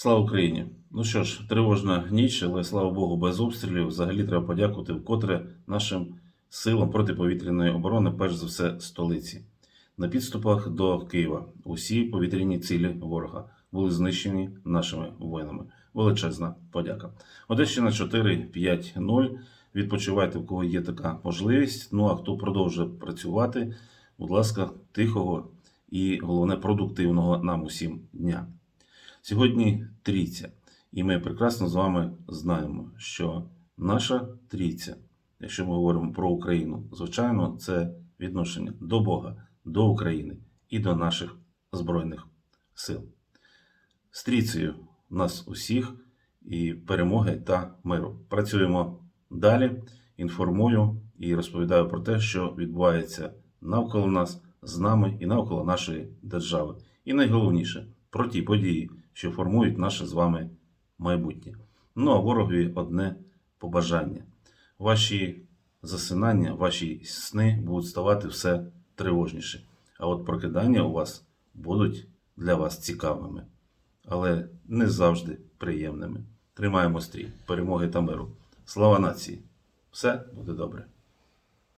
Слава Україні! Ну що ж, тривожна ніч, але слава Богу, без обстрілів. Взагалі треба подякувати вкотре нашим силам протиповітряної оборони, перш за все, столиці. На підступах до Києва усі повітряні цілі ворога були знищені нашими воїнами. Величезна подяка. Одещина 4-5-0. Відпочивайте, в кого є така можливість. Ну а хто продовжує працювати, будь ласка, тихого і головне продуктивного нам усім дня. Сьогодні трійця, і ми прекрасно з вами знаємо, що наша трійця, якщо ми говоримо про Україну, звичайно, це відношення до Бога, до України і до наших Збройних сил. З трійцею нас усіх і перемоги та миру. Працюємо далі, інформую і розповідаю про те, що відбувається навколо нас, з нами і навколо нашої держави. І найголовніше про ті події, що формують наше з вами майбутнє. Ну а ворогові одне побажання. Ваші засинання, ваші сни будуть ставати все тривожніше. А от прокидання у вас будуть для вас цікавими, але не завжди приємними. Тримаємо стрій, перемоги та миру. Слава нації! Все буде добре.